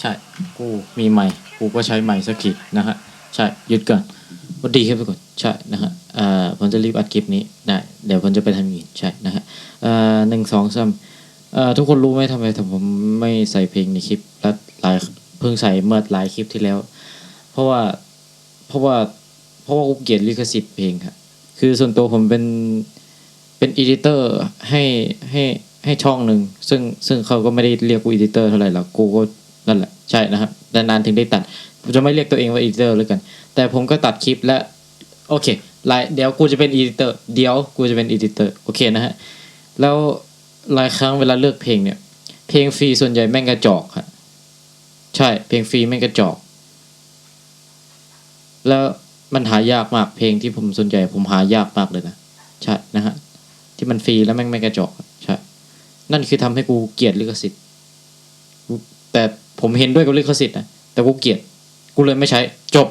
ใช่กูมีใหม่กูก็ใช้ใหม่สักทีนะฮะใช่หยุดก่อนสวัสดีครับทุกคนใช่นะฮะเอ่อผมจะรีบอัดคลิปนี้ได้เดี๋ยวผมจะไปทำอย่างอื่นใช่นะฮะเอ่อหนึ่งสองสามเอ่อทุกคนรู้ไหมทำไมผมไม่ใส่เพลงในคลิปและหลายเพิ่งใส่เมื่อหลายคลิปที่แล้ว เพราะว่าเพราะว่าเพราะว่ากูเกลียดลิขสิทธิ์เพลงครับคือส่วนตัวผมเป็นเป็นอีดิเตอร์ให้ให้ให้ช่องหนึ่งซึ่งซึ่งเขาก็ไม่ได้เรียกกูอีดิเตอร์เท่าไหร่หรอกกูก็ นั่นแหละใช่นะครับนานๆถึงได้ตัดผมจะไม่เรียกตัวเองว่าอีดิเตอร์แล้วกัน แต่ผมก็ตัดคลิปและโอเคหลายเดี๋ยวกูจะเป็นอีดิเตอร์เดี๋ยวกูจะเป็นอีดิเตอร์โอเคนะฮะแล้วหลายครั้งเวลาเลือกเพลงเนี่ย เพลงฟรีส่วนใหญ่แม่งกระจอกครับใช่เพลงฟรีแม่งกระจอก แล้วมันหายากมากเพลงที่ผมส่วนใจผมหายากมากเลยนะใช่นะฮะที่มันฟรีแล้วแม่งไม่กระจอกใช่ นั่นคือทำให้กูเกลียดลิขสิทธิ์แต่ ผมเห็นด้วยกับลิขสิทธิ์นะแต่กูเกลียดกูเลยไม่ใช้จบ